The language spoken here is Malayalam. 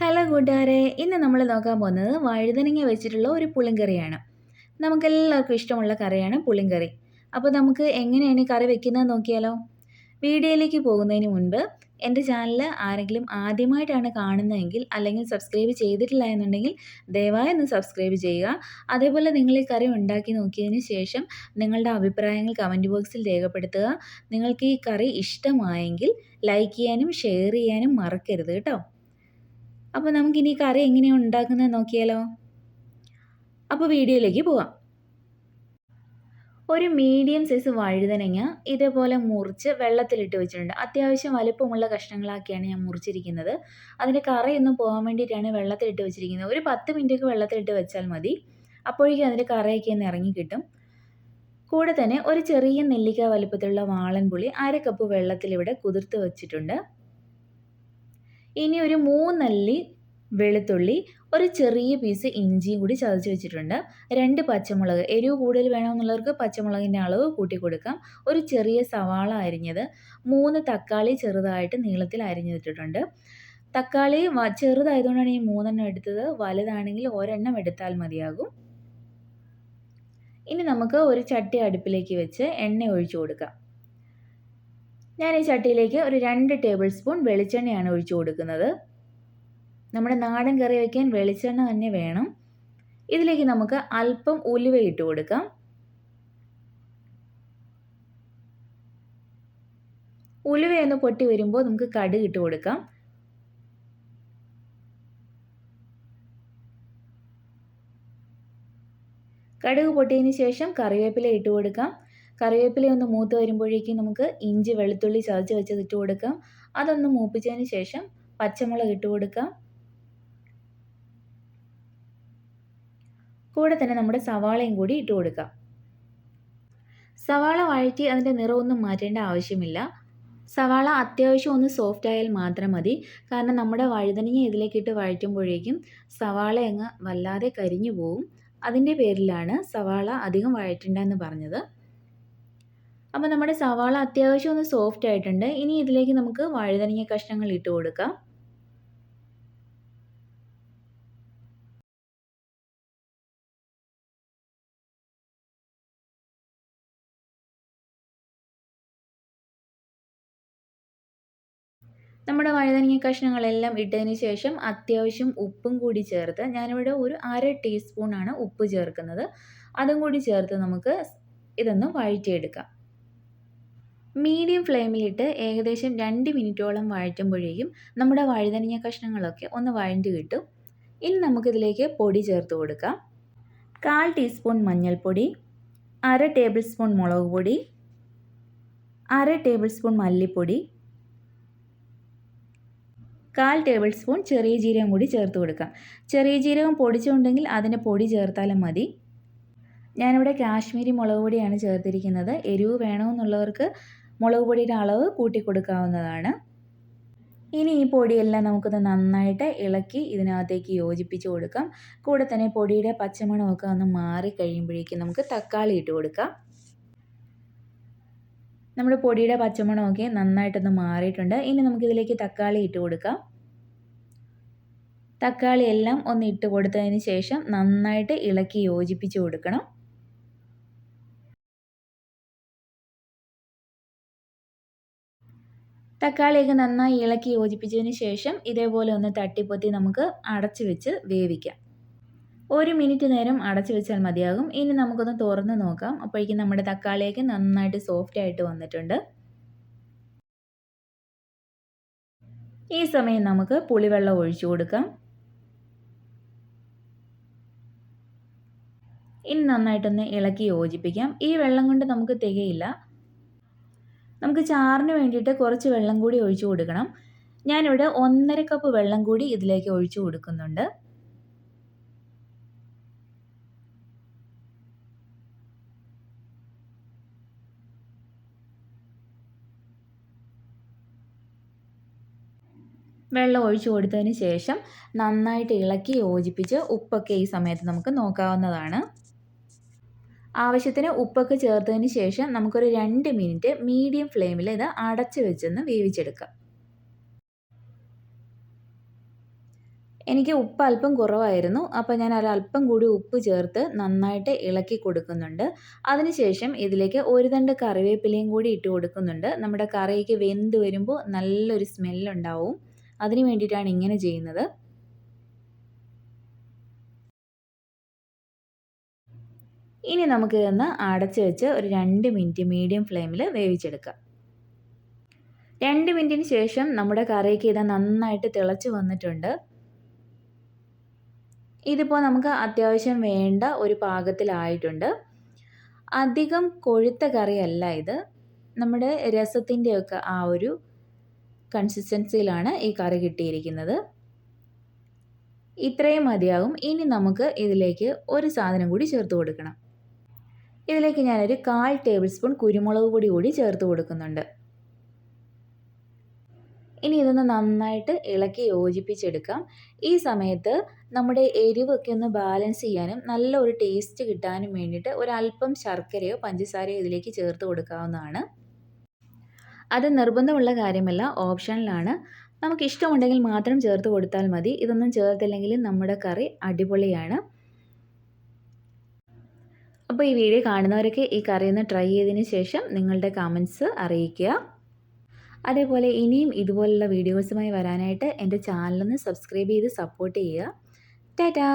ഹലോ കൂട്ടുകാരെ ഇന്ന് നമ്മൾ നോക്കാൻ പോകുന്നത് വഴുതനങ്ങ വെച്ചിട്ടുള്ള ഒരു പുളിങ്കറിയാണ്. നമുക്കെല്ലാവർക്കും ഇഷ്ടമുള്ള കറിയാണ് പുളിങ്കറി. അപ്പോൾ നമുക്ക് എങ്ങനെയാണ് ഈ കറി വെക്കുന്നത് നോക്കിയാലോ? വീഡിയോയിലേക്ക് പോകുന്നതിന് മുൻപ് എന്റെ ചാനൽ ആരെങ്കിലും ആദ്യമായിട്ടാണ് കാണുന്നതെങ്കിൽ അല്ലെങ്കിൽ സബ്സ്ക്രൈബ് ചെയ്തിട്ടില്ല എന്നുണ്ടെങ്കിൽ ദയവായി ഒന്ന് സബ്സ്ക്രൈബ് ചെയ്യുക. അതേപോലെ നിങ്ങൾ ഈ കറി ഉണ്ടാക്കി നോക്കിയതിന് ശേഷം നിങ്ങളുടെ അഭിപ്രായങ്ങൾ കമന്റ് ബോക്സിൽ രേഖപ്പെടുത്തുക. നിങ്ങൾക്ക് ഈ കറി ഇഷ്ടമായെങ്കിൽ ലൈക്ക് ചെയ്യാനും ഷെയർ ചെയ്യാനും മറക്കരുത് കേട്ടോ. അപ്പോൾ നമുക്കിനി കറി എങ്ങനെയാണ് ഉണ്ടാക്കുന്നത് നോക്കിയാലോ? അപ്പോൾ വീഡിയോയിലേക്ക് പോവാം. ഒരു മീഡിയം സൈസ് വഴുതനങ്ങ ഇതേപോലെ മുറിച്ച് വെള്ളത്തിലിട്ട് വെച്ചിട്ടുണ്ട്. അത്യാവശ്യം വലുപ്പമുള്ള കഷ്ണങ്ങളാക്കിയാണ് ഞാൻ മുറിച്ചിരിക്കുന്നത്. അതിന്റെ കറയൊന്നും പോകാൻ വേണ്ടിയിട്ടാണ് വെള്ളത്തിലിട്ട് വെച്ചിരിക്കുന്നത്. ഒരു പത്ത് മിനിറ്റൊക്കെ വെള്ളത്തിലിട്ട് വെച്ചാൽ മതി. അപ്പോഴേക്കും അതിന്റെ കറയൊക്കെ ഒന്ന് ഇറങ്ങി കിട്ടും. കൂടെ തന്നെ ഒരു ചെറിയ നെല്ലിക്ക വലുപ്പത്തിലുള്ള വാളൻപുളി അര കപ്പ് വെള്ളത്തിൽ ഇവിടെ കുതിർത്ത് വെച്ചിട്ടുണ്ട്. ഇനി ഒരു മൂന്നല്ലി വെളുത്തുള്ളി ഒരു ചെറിയ പീസ് ഇഞ്ചിയും കൂടി ചതച്ച് വെച്ചിട്ടുണ്ട്. രണ്ട് പച്ചമുളക് എരിവ് കൂടുതൽ വേണമെന്നുള്ളവർക്ക് പച്ചമുളകിന്റെ അളവ് കൂട്ടി കൊടുക്കാം. ഒരു ചെറിയ സവാള അരിഞ്ഞത് മൂന്ന് തക്കാളി ചെറുതായിട്ട് നീളത്തിൽ അരിഞ്ഞിട്ടിട്ടുണ്ട്. തക്കാളി ചെറുതായതുകൊണ്ടാണ് ഈ മൂന്നെണ്ണം എടുത്തത്. വലുതാണെങ്കിൽ ഒരെണ്ണം എടുത്താൽ മതിയാകും. ഇനി നമുക്ക് ഒരു ചട്ടി അടുപ്പിലേക്ക് വെച്ച് എണ്ണ ഒഴിച്ചു കൊടുക്കാം. ഞാൻ ഈ ചട്ടിയിലേക്ക് ഒരു രണ്ട് ടേബിൾ സ്പൂൺ വെളിച്ചെണ്ണയാണ് ഒഴിച്ചു കൊടുക്കുന്നത്. നമ്മുടെ നാടൻ കറി വയ്ക്കാൻ വെളിച്ചെണ്ണ തന്നെ വേണം. ഇതിലേക്ക് നമുക്ക് അല്പം ഉലുവ ഇട്ട് കൊടുക്കാം. ഉലുവയൊന്ന് പൊട്ടി വരുമ്പോൾ നമുക്ക് കടുക് ഇട്ട് കൊടുക്കാം. കടുക് പൊട്ടിയതിന് ശേഷം കറിവേപ്പില ഇട്ട് കൊടുക്കാം. കറിവേപ്പില ഒന്ന് മൂത്ത് വരുമ്പോഴേക്കും നമുക്ക് ഇഞ്ചി വെളുത്തുള്ളി ചതച്ച് വെച്ചത് ഇട്ട് കൊടുക്കാം. അതൊന്ന് മൂപ്പിച്ചതിന് ശേഷം പച്ചമുളക് ഇട്ട് കൊടുക്കാം. കൂടെ തന്നെ നമ്മുടെ സവാളയും കൂടി ഇട്ട് കൊടുക്കാം. സവാള വഴറ്റി അതിന്റെ നിറമൊന്നും മാറ്റേണ്ട ആവശ്യമില്ല. സവാള അത്യാവശ്യം ഒന്ന് സോഫ്റ്റ് ആയാൽ മാത്രം മതി. കാരണം നമ്മുടെ വഴുതനങ്ങ ഇതിലേക്ക് ഇട്ട് വഴറ്റുമ്പോഴേക്കും സവാള അങ്ങ് വല്ലാതെ കരിഞ്ഞു പോവും. അതിന്റെ പേരിലാണ് സവാള അധികം വഴറ്റണ്ടെന്ന് പറഞ്ഞത്. അപ്പോൾ നമ്മുടെ സവാള അത്യാവശ്യം ഒന്ന് സോഫ്റ്റ് ആയിട്ടുണ്ട്. ഇനി ഇതിലേക്ക് നമുക്ക് വഴുതനങ്ങ കഷ്ണങ്ങൾ ഇട്ട് കൊടുക്കാം. നമ്മുടെ വഴുതനങ്ങ കഷ്ണങ്ങളെല്ലാം ഇട്ടതിന് ശേഷം അത്യാവശ്യം ഉപ്പും കൂടി ചേർത്ത് ഞാനിവിടെ ഒരു അര ടീസ്പൂണാണ് ഉപ്പ് ചേർക്കുന്നത്. അതും കൂടി ചേർത്ത് നമുക്ക് ഇതൊന്ന് വഴറ്റിയെടുക്കാം. മീഡിയം ഫ്ലെയിമിലിട്ട് ഏകദേശം രണ്ട് മിനിറ്റോളം വഴറ്റുമ്പോഴേക്കും നമ്മുടെ വഴുതനങ്ങ കഷ്ണങ്ങളൊക്കെ ഒന്ന് വഴണ്ട് കിട്ടും. ഇനി നമുക്കിതിലേക്ക് പൊടി ചേർത്ത് കൊടുക്കാം. കാൽ ടീസ്പൂൺ മഞ്ഞൾപ്പൊടി അര ടേബിൾ സ്പൂൺ മുളക് പൊടി അര ടേബിൾ സ്പൂൺ മല്ലിപ്പൊടി കാൽ ടേബിൾ സ്പൂൺ ചെറിയ ജീരകം കൂടി ചേർത്ത് കൊടുക്കാം. ചെറിയ ജീരകം പൊടിച്ചുണ്ടെങ്കിൽ അതിന്റെ പൊടി ചേർത്താലും മതി. ഞാനിവിടെ കാശ്മീരി മുളക് പൊടിയാണ് ചേർത്തിരിക്കുന്നത്. എരിവ് വേണമെന്നുള്ളവർക്ക് മുളക് പൊടിയുടെ അളവ് കൂട്ടി കൊടുക്കാവുന്നതാണ്. ഇനി ഈ പൊടിയെല്ലാം നമുക്കൊന്ന് നന്നായിട്ട് ഇളക്കി ഇതിനകത്തേക്ക് യോജിപ്പിച്ച് കൊടുക്കാം. കൂടെ തന്നെ പൊടിയുടെ പച്ചമണമൊക്കെ ഒന്ന് മാറി കഴിയുമ്പോഴേക്കും നമുക്ക് തക്കാളി ഇട്ട് കൊടുക്കാം. നമ്മുടെ പൊടിയുടെ പച്ചമണമൊക്കെ നന്നായിട്ടൊന്ന് മാറിയിട്ടുണ്ട്. ഇനി നമുക്കിതിലേക്ക് തക്കാളി ഇട്ട് കൊടുക്കാം. തക്കാളി എല്ലാം ഒന്ന് ഇട്ട് കൊടുത്തതിന് ശേഷം നന്നായിട്ട് ഇളക്കി യോജിപ്പിച്ച് കൊടുക്കണം. തക്കാളിയൊക്കെ നന്നായി ഇളക്കി യോജിപ്പിച്ചതിന് ശേഷം ഇതേപോലെ ഒന്ന് തട്ടിപ്പൊത്തി നമുക്ക് അടച്ചു വെച്ച് വേവിക്കാം. ഒരു മിനിറ്റ് നേരം അടച്ചു വെച്ചാൽ മതിയാകും. ഇനി നമുക്കൊന്ന് തുറന്ന് നോക്കാം. അപ്പോഴേക്കും നമ്മുടെ തക്കാളിയൊക്കെ നന്നായിട്ട് സോഫ്റ്റ് ആയിട്ട് വന്നിട്ടുണ്ട്. ഈ സമയം നമുക്ക് പുളിവെള്ളം ഒഴിച്ചു കൊടുക്കാം. ഇനി നന്നായിട്ടൊന്ന് ഇളക്കി യോജിപ്പിക്കാം. ഈ വെള്ളം കൊണ്ട് നമുക്ക് തികയില്ല. നമുക്ക് ചാറിന് വേണ്ടിയിട്ട് കുറച്ച് വെള്ളം കൂടി ഒഴിച്ചു കൊടുക്കണം. ഞാനിവിടെ ഒന്നര കപ്പ് വെള്ളം കൂടി ഇതിലേക്ക് ഒഴിച്ചു കൊടുക്കുന്നുണ്ട്. വെള്ളം ഒഴിച്ചു കൊടുത്തതിന് ശേഷം നന്നായിട്ട് ഇളക്കി യോജിപ്പിച്ച് ഉപ്പൊക്കെ ഈ സമയത്ത് നമുക്ക് നോക്കാവുന്നതാണ്. ആവശ്യത്തിന് ഉപ്പൊക്കെ ചേർത്തതിന് ശേഷം നമുക്കൊരു രണ്ട് മിനിറ്റ് മീഡിയം ഫ്ലെയിമിൽ ഇത് അടച്ച് വെച്ചൊന്ന് വേവിച്ചെടുക്കാം. എനിക്ക് ഉപ്പ് അല്പം കുറവായിരുന്നു. അപ്പോൾ ഞാൻ ഒരല്പം കൂടി ഉപ്പ് ചേർത്ത് നന്നായിട്ട് ഇളക്കി കൊടുക്കുന്നുണ്ട്. അതിനുശേഷം ഇതിലേക്ക് ഒരു തണ്ട് കറിവേപ്പിലയും കൂടി ഇട്ട് കൊടുക്കുന്നുണ്ട്. നമ്മുടെ കറിക്ക് വെന്ത് വരുമ്പോൾ നല്ലൊരു സ്മെല്ലുണ്ടാവും അതിന് വേണ്ടിയിട്ടാണ് ഇങ്ങനെ ചെയ്യുന്നത്. ഇനി നമുക്ക് ഇതൊന്ന് അടച്ച് വെച്ച് ഒരു രണ്ട് മിനിറ്റ് മീഡിയം ഫ്ലെയിമിൽ വേവിച്ചെടുക്കാം. രണ്ട് മിനിറ്റിന് ശേഷം നമ്മുടെ കറിക്ക് ഇത് നന്നായിട്ട് തിളച്ച് വന്നിട്ടുണ്ട്. ഇതിപ്പോൾ നമുക്ക് അത്യാവശ്യം വേണ്ട ഒരു പാകത്തിലായിട്ടുണ്ട്. അധികം കൊഴുത്ത കറിയല്ല ഇത്. നമ്മുടെ രസത്തിന്റെയൊക്കെ ആ ഒരു കൺസിസ്റ്റൻസിയിലാണ് ഈ കറി കിട്ടിയിരിക്കുന്നത്. ഇത്രയും മതിയാകും ഇനി നമുക്ക് ഇതിലേക്ക് ഒരു സാധനം കൂടി ചേർത്ത് കൊടുക്കണം. ഇതിലേക്ക് ഞാനൊരു കാൽ ടേബിൾ സ്പൂൺ കുരുമുളക് പൊടി കൂടി ചേർത്ത് കൊടുക്കുന്നുണ്ട്. ഇനി ഇതൊന്ന് നന്നായിട്ട് ഇളക്കി യോജിപ്പിച്ചെടുക്കാം. ഈ സമയത്ത് നമ്മുടെ എരിവൊക്കെ ഒന്ന് ബാലൻസ് ചെയ്യാനും നല്ല ഒരു ടേസ്റ്റ് കിട്ടാനും വേണ്ടിയിട്ട് ഒരല്പം ശർക്കരയോ പഞ്ചസാരയോ ഇതിലേക്ക് ചേർത്ത് കൊടുക്കാവുന്നതാണ്. അത് നിർബന്ധമുള്ള കാര്യമല്ല ഓപ്ഷനിലാണ്. നമുക്ക് ഇഷ്ടമുണ്ടെങ്കിൽ മാത്രം ചേർത്ത് കൊടുത്താൽ മതി. ഇതൊന്നും ചേർത്തില്ലെങ്കിൽ നമ്മുടെ കറി അടിപൊളിയാണ്. അപ്പോൾ ഈ വീഡിയോ കാണുന്നവരൊക്കെ ഈ കറി ഒന്ന് ട്രൈ ചെയ്തതിന് ശേഷം നിങ്ങളുടെ കമൻസ് അറിയിക്കുക. അതേപോലെ ഇനിയും ഇതുപോലുള്ള വീഡിയോസുമായി വരാനായിട്ട് എന്റെ ചാനലൊന്ന് സബ്സ്ക്രൈബ് ചെയ്ത് സപ്പോർട്ട് ചെയ്യുക. ടാറ്റാ!